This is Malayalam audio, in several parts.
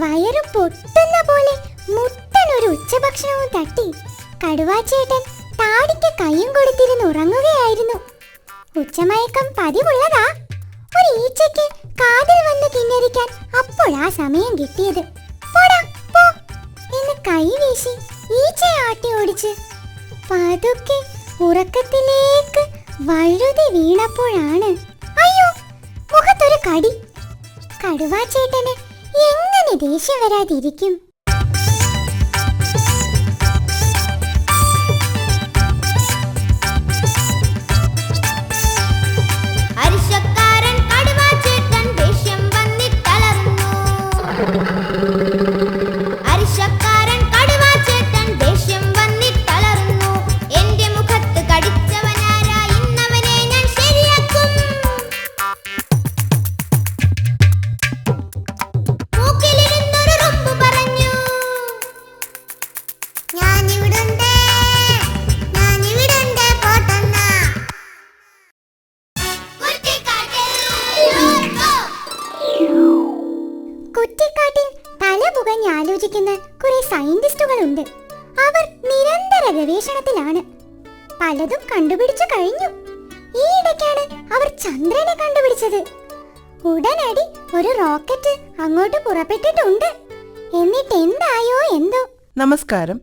വയറ് പൊട്ടുന്ന പോലെ മുട്ടനൊരു ഉച്ചഭക്ഷണവും തട്ടി കടുവാച്ചേട്ടൻ താടിക്ക് കൈയും കൊടുത്തിരുന്ന് ഉറങ്ങുകയായിരുന്നു. ഉച്ചമയക്കം പതിവുള്ളതാ. ഒരു ഈച്ചയ്ക്ക് കാതിൽ വന്ന് കിഞ്ഞരിക്കാൻ അപ്പോൾ ആ സമയം കിട്ടിയത്. പോടാ പോ. എന്ന് കൈ വീശി ഈച്ചയെ ആട്ടി ഓടിച്ച്. പതുക്കെ ഉറക്കത്തിലേക്ക് വഴുതി വീണപ്പോഴാണ്. അയ്യോ മുഖത്തൊരു കടി. കടുവാച്ചേട്ടന് ദേഷ്യം വരാതിരിക്കും. ചന്ദ്രനെ കണ്ടുപിടിച്ചത്. ഉടനടി ഒരു റോക്കറ്റ് അങ്ങോട്ട് പുറപ്പെട്ടിട്ടുണ്ട്. എന്നിട്ട് എന്തായോ എന്തോ? നമസ്കാരം.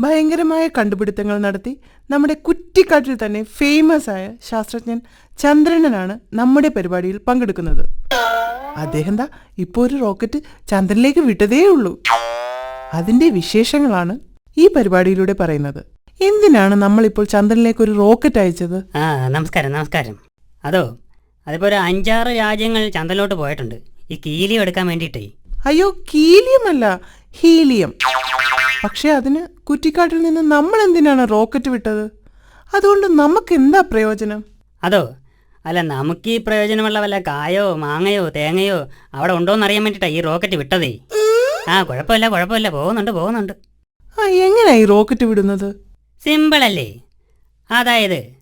ഭയങ്കരമായ കണ്ടുപിടുത്തങ്ങൾ നടത്തി നമ്മുടെ കുറ്റിക്കാട്ടിൽ തന്നെ ഫേമസ് ആയ ശാസ്ത്രജ്ഞൻ ചന്ദ്രനാണ് നമ്മുടെ പരിപാടിയിൽ പങ്കെടുക്കുന്നത്. അദ്ദേഹം ദാ ഇപ്പോൾ ഒരു റോക്കറ്റ് ചന്ദ്രനിലേക്ക് വിട്ടതേ ഉള്ളൂ. അതിന്റെ വിശേഷങ്ങളാണ് ഈ പരിപാടിയിലൂടെ പറയുന്നത്. എന്തിനാണ് നമ്മളിപ്പോൾ ചന്ദ്രനിലേക്ക് ഒരു റോക്കറ്റ് അയച്ചത്? ആ നമസ്കാരം നമസ്കാരം. അതോ അതിപ്പോൾ ഒരു അഞ്ചാറ് രാജ്യങ്ങൾ ചന്തലോട്ട് പോയിട്ടുണ്ട്. ഈ കീലിയം എടുക്കാൻ വേണ്ടിയിട്ടേ. അയ്യോ കീലിയം അല്ല ഹീലിയം. പക്ഷെ അതിന് കുറ്റിക്കാട്ടിൽ നിന്ന് നമ്മൾ എന്തിനാണ് റോക്കറ്റ് വിട്ടത്? അതുകൊണ്ട് നമുക്ക് എന്താ പ്രയോജനം? അതോ അല്ല നമുക്ക് ഈ പ്രയോജനമുള്ള വല്ല കായോ മാങ്ങയോ തേങ്ങയോ അവിടെ ഉണ്ടോന്ന് അറിയാൻ വേണ്ടിട്ടാ ഈ റോക്കറ്റ് വിട്ടതേ. ആ കുഴപ്പമില്ല കുഴപ്പമില്ല. പോകുന്നുണ്ട് പോകുന്നുണ്ട്. ആ എങ്ങനെയാ ഈ റോക്കറ്റ് വിടുന്നത്? സിമ്പിൾ സിമ്പിളല്ലേ? അതായത്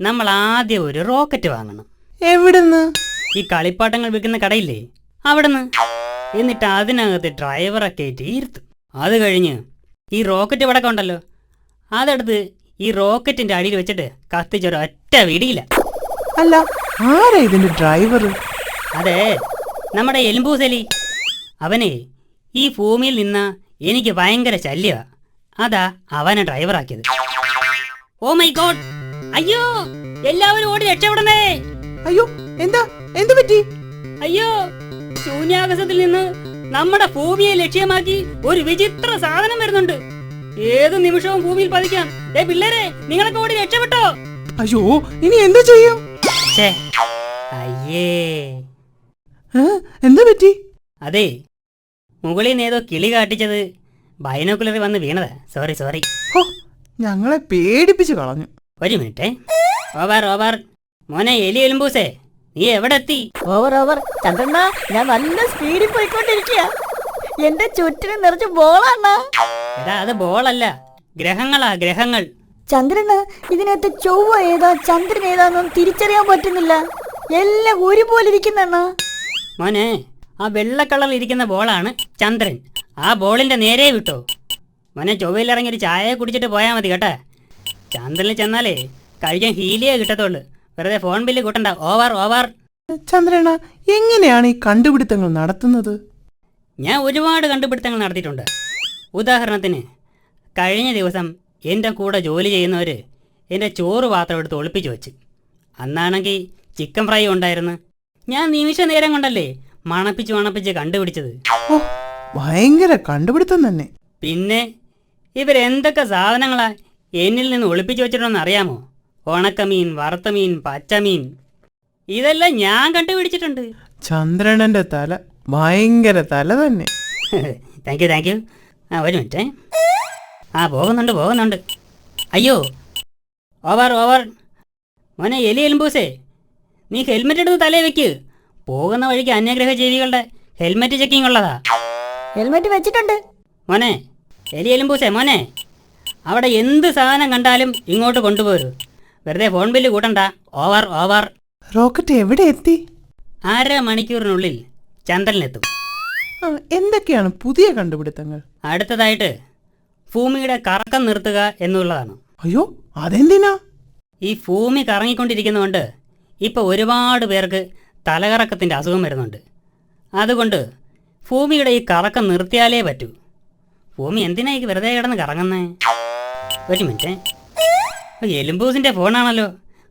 നമ്മൾ ആദ്യം ഒരു റോക്കറ്റ് വാങ്ങണം. എവിടുന്ന്? ഈ കളിപ്പാട്ടങ്ങൾ വിൽക്കുന്ന കടയില്ലേ? അവിടുന്ന്. എന്നിട്ട് അതിനകത്ത് ഡ്രൈവറെ കയറ്റി ഇരുത്തും. അത് കഴിഞ്ഞ് ഈ റോക്കറ്റ് പടക്കം ഉണ്ടല്ലോ അതെടുത്ത് ഈ റോക്കറ്റിന്റെ അടിയിൽ വെച്ചിട്ട് കത്തിച്ചൊരു ഒറ്റ വിടിയില്ല. അല്ല ആരാ ഇതിന്റെ ഡ്രൈവർ അതെ നമ്മുടെ എലുമ്പൂസലി. അവനെ ഈ ഭൂമിയിൽ നിന്ന് എനിക്ക് ഭയങ്കര ശല്യ അതാ അവനെ ഡ്രൈവറാക്കിയത്. ഓ മൈ ഗോഡ് അയ്യോ എല്ലാവരും ഓടി രക്ഷപ്പെടണേ. അയ്യോ എന്താ എന്തു പറ്റി? അയ്യോ ശൂന്യാകാശത്തിൽ നിന്ന് നമ്മുടെ ഭൂമിയെ ലക്ഷ്യമാക്കി ഒരു വിചിത്ര സാധനം വരുന്നുണ്ട്. ഏത് നിമിഷവും ഭൂമിയിൽ പതിക്കാം. ഏ പിള്ളേരെ നിങ്ങളൊക്കെ ഓടി രക്ഷപ്പെട്ടോ? അയ്യോ ഇനി എന്താ ചെയ്യും? അയ്യേ? എന്താ പറ്റി? അതെ മുകളിൽ നിന്ന് ഏതോ കിളി കാട്ടിച്ചത് ബൈനോക്കുലറി വന്ന് വീണതാ. Sorry sorry. ഞങ്ങളെ പേടിപ്പിച്ച് കളഞ്ഞു. ഒരു മിനിറ്റ്. ഓവർ ഓവർ മോനെ എലി എലുമ്പൂസേ നീ എവിടെ എത്തി ഓവർ ഓവർ ചന്ദ്രണ്ണ ഞാൻ നല്ല സ്പീഡിൽ പോയിക്കൊണ്ടിരിക്കുക എന്റെ ചുറ്റിന് നിറച്ച് ബോളാണ്. എടാ അത് ബോളല്ല. ഗ്രഹങ്ങളാ ഗ്രഹങ്ങൾ. ചന്ദ്രന് ഇതിനകത്ത് ചൊവ്വ ഏതാ ചന്ദ്രൻ ഏതാന്നും തിരിച്ചറിയാൻ പറ്റുന്നില്ല. എല്ലാം ഒരുപോലെ ഇരിക്കുന്നണ്ണ മോനെ ആ വെള്ള കളറിൽ ഇരിക്കുന്ന ബോളാണ് ചന്ദ്രൻ. ആ ബോളിന്റെ നേരെ വിട്ടോ. മോനെ ചൊവ്വയിലിറങ്ങി ഒരു ചായ കുടിച്ചിട്ട് പോയാൽ മതി കേട്ടാ. ചന്ദ്രനിൽ ചെന്നാലേ കഴിക്കാൻ ഹീലിയേ കിട്ടത്തുള്ളൂ. വെറുതെ ഫോൺ ബില്ല് കൂട്ടണ്ട. Over over. ചന്ദ്രണ എങ്ങനെയാണ് ഈ കണ്ടുപിടുത്തങ്ങൾ നടത്തുന്നത്? ഞാൻ ഒരുപാട് കണ്ടുപിടുത്തങ്ങൾ നടത്തിയിട്ടുണ്ട്. ഉദാഹരണത്തിന് കഴിഞ്ഞ ദിവസം എന്റെ കൂടെ ജോലി ചെയ്യുന്നവർ എന്റെ ചോറ് പാത്രം എടുത്ത് ഒളിപ്പിച്ചു വെച്ച്. അന്നാണെങ്കിൽ ചിക്കൻ ഫ്രൈ ഉണ്ടായിരുന്നു. ഞാൻ നിമിഷ നേരം കൊണ്ടല്ലേ മണപ്പിച്ച് മണപ്പിച്ച് കണ്ടുപിടിച്ചത്. ഭയങ്കര കണ്ടുപിടുത്തം തന്നെ. പിന്നെ ഇവരെന്തൊക്കെ സാധനങ്ങളാ എന്നിൽ നിന്ന് ഒളിപ്പിച്ചു വെച്ചിട്ടുണ്ടെന്ന് അറിയാമോ? ഉണക്കമീൻ വറുത്തമീൻ പച്ചമീൻ. ഇതെല്ലാം ഞാൻ കണ്ടുപിടിച്ചിട്ടുണ്ട്. ചന്ദ്രനന്റെ തല ഭയങ്കര തല തന്നെ. താങ്ക് യു താങ്ക് യു ആ ഒരു മിനിറ്റ്. ആ പോകുന്നുണ്ട് പോകുന്നുണ്ട്. അയ്യോ ഓവർ ഓവർ. മോനെ എലി എലുമ്പൂസേ നീ ഹെൽമെറ്റ് എടുത്ത് തലേ വെക്ക്. പോകുന്ന വഴിക്ക് അന്യഗ്രഹ ജീവികളുടെ ഹെൽമെറ്റ് ചെക്കിംഗ് ഉള്ളതാ. ഹെൽമെറ്റ് വെച്ചിട്ടുണ്ട്. മോനെ എലി എലുമ്പൂസേ മോനെ. അവിടെ എന്ത് സാധനം കണ്ടാലും ഇങ്ങോട്ട് കൊണ്ടുപോരൂ. വെറുതെ ഫോൺ ബില്ല് കൂട്ടണ്ട. ഓവർ ഓവർ റോക്കറ്റ് എവിടെ എത്തി? അര മണിക്കൂറിനുള്ളിൽ ചന്ദ്രനിലെത്തും. എന്തൊക്കെയാണ് പുതിയ കണ്ടുപിടുത്തങ്ങൾ? അടുത്തതായിട്ട് ഭൂമിയുടെ കറക്കം നിർത്തുക എന്നുള്ളതാണ്. അയ്യോ അതെന്തിനാ? ഈ ഭൂമി കറങ്ങിക്കൊണ്ടിരിക്കുന്നതുകൊണ്ട് ഇപ്പോൾ ഒരുപാട് പേർക്ക് തലകറക്കത്തിന്റെ അസുഖം വരുന്നുണ്ട്. അതുകൊണ്ട് ഭൂമിയുടെ ഈ കറക്കം നിർത്തിയാലേ പറ്റൂ. ഭൂമി എന്തിനാ ഈ വെറുതെ കിടന്ന് കറങ്ങുന്നേ? ഒരു മിനിറ്റ്. എലുംബൂസിന്റെ ഫോണാണല്ലോ.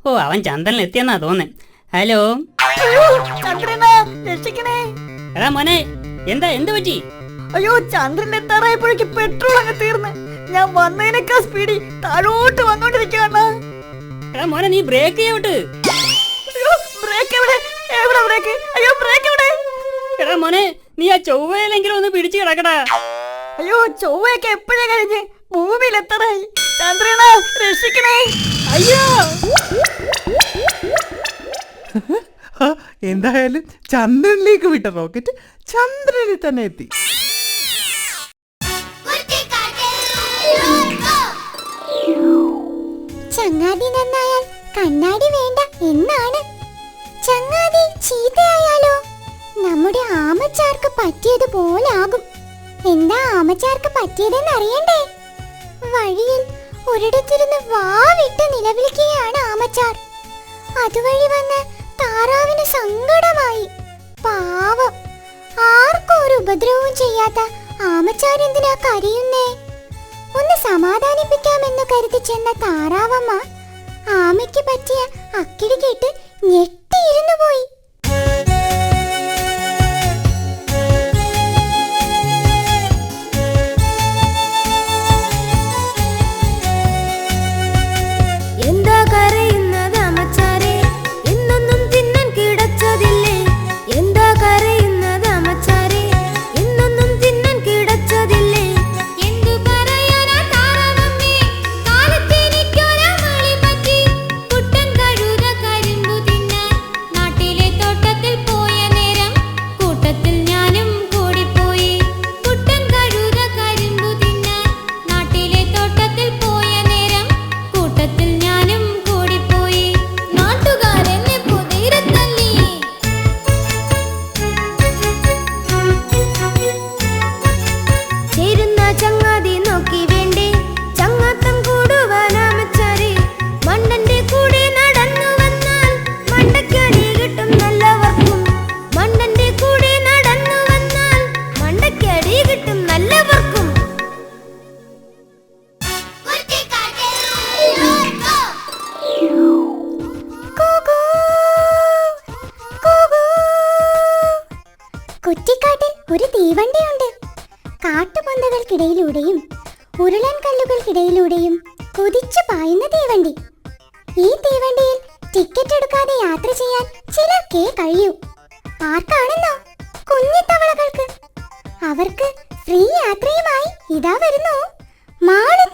ഓ അവൻ ചന്ദ്രനിൽ എത്തിയെന്നാ തോന്നേ. ഹലോ. എടാ മോനെ എന്താ എന്ത് പറ്റി? അയ്യോ ചന്ദ്രൻ എത്താറായപ്പോഴേക്ക് പെട്രോൾ അങ്ങ് തീർന്ന്. ഞാൻ വന്നതിനേക്കാൾ സ്പീഡിൽ താഴോട്ട് വന്നോണ്ടിരിക്കുകയാണ്. എടാ മോനെ നീ ബ്രേക്ക് ചെയ്യോട്ട് ബ്രേക്ക് എവിടെ? എവിടെ ബ്രേക്ക്? അയ്യോ ബ്രേക്ക് എവിടെ? എടാ മോനെ നീ ആ ചൊവ്വയിലെങ്കിലും ഒന്ന് പിടിച്ചു കിടക്കടാ. അയ്യോ ചൊവ്വയൊക്കെ എപ്പോഴേ കഴിഞ്ഞ്? ഭൂമിയിൽ എത്തറായി ചന്ദ്രന രക്ഷിക്കണേ. അയ്യോ. എന്തായാലും ചന്ദ്രനിലേക്ക് വിട്ട റോക്കറ്റ് ചന്ദ്രനിൽ തന്നെ എത്തി. ചങ്ങാതി നന്നായാൽ കണ്ണാടി വേണ്ട എന്നാണ്. ചങ്ങാതി ചീത്തയായാലോ? നമ്മുടെ ആമച്ചാർക്ക് പറ്റിയതുപോലാകും. എന്താ ആമച്ചാർക്ക് പറ്റിയതെന്ന് അറിയണ്ടേ വഴിയിൽ ഒരിടത്തിരുന്ന് വാവിട്ട് നിലവിളിക്കുകയാണ് ആമച്ചാർ. അതുവഴി വന്ന് താറാവിന് സങ്കടമായി. പാവം. ആർക്കും ഒരു ഉപദ്രവവും ചെയ്യാത്ത ആമച്ചാരെന്തിനാ കരയുന്നേ? ഒന്ന് സമാധാനിപ്പിക്കാമെന്ന് കരുതി ചെന്ന താറാവമ്മ ആമയ്ക്ക് പറ്റിയ അക്കിടി കേട്ട് ഞെട്ടിയിരുന്നു പോയി തീവണ്ടിയിൽ ടിക്കറ്റ് എടുക്കാതെ യാത്ര ചെയ്യാൻ ചിലർക്കേ കഴിയൂ. ആർക്കാണെന്നോ? കുഞ്ഞിത്തവളകൾക്ക്. അവർക്ക് ഫ്രീ യാത്രയുമായി ഇതാ വരുന്നു. മാളു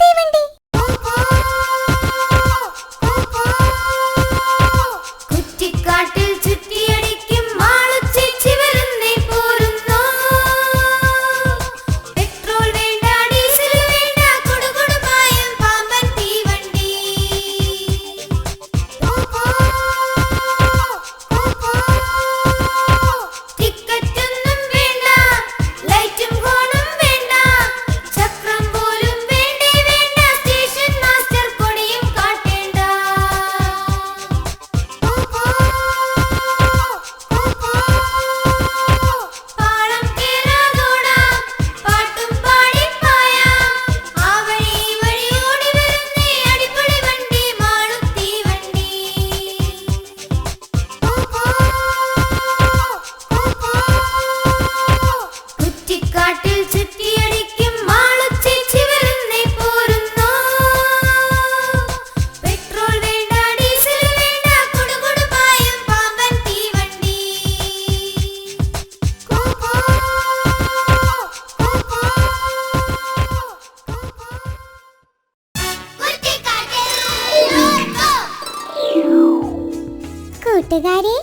കൂട്ടുകാരെ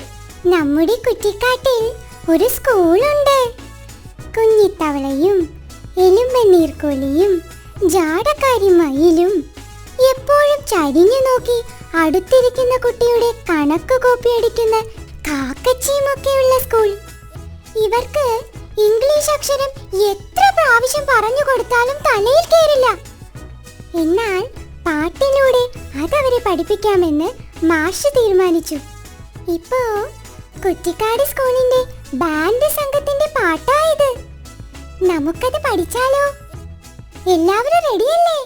നമ്മുടെ കുറ്റിക്കാട്ടിൽ ഒരു സ്കൂളുണ്ട്. കുഞ്ഞിത്തവളയും എലുമ്പനീർക്കോലിയും ജാടക്കാരി മയിലും എപ്പോഴും ചരിഞ്ഞു നോക്കി അടുത്തിരിക്കുന്ന കുട്ടിയുടെ കണക്ക് കോപ്പിയടിക്കുന്ന കാക്കച്ചിയുമൊക്കെയുള്ള സ്കൂൾ. ഇവർക്ക് ഇംഗ്ലീഷ് അക്ഷരം എത്ര പ്രാവശ്യം പറഞ്ഞു കൊടുത്താലും തലയിൽ കയറില്ല. എന്നാൽ പാട്ടിലൂടെ അതവരെ പഠിപ്പിക്കാമെന്ന് മാഷ് തീരുമാനിച്ചു. ഇപ്പോ കുറ്റിക്കാട് സ്കൂളിന്റെ ബാൻഡ് സംഘത്തിന്റെ പാട്ടായത് നമുക്കത് പഠിച്ചാലോ? എല്ലാവരും റെഡിയല്ലേ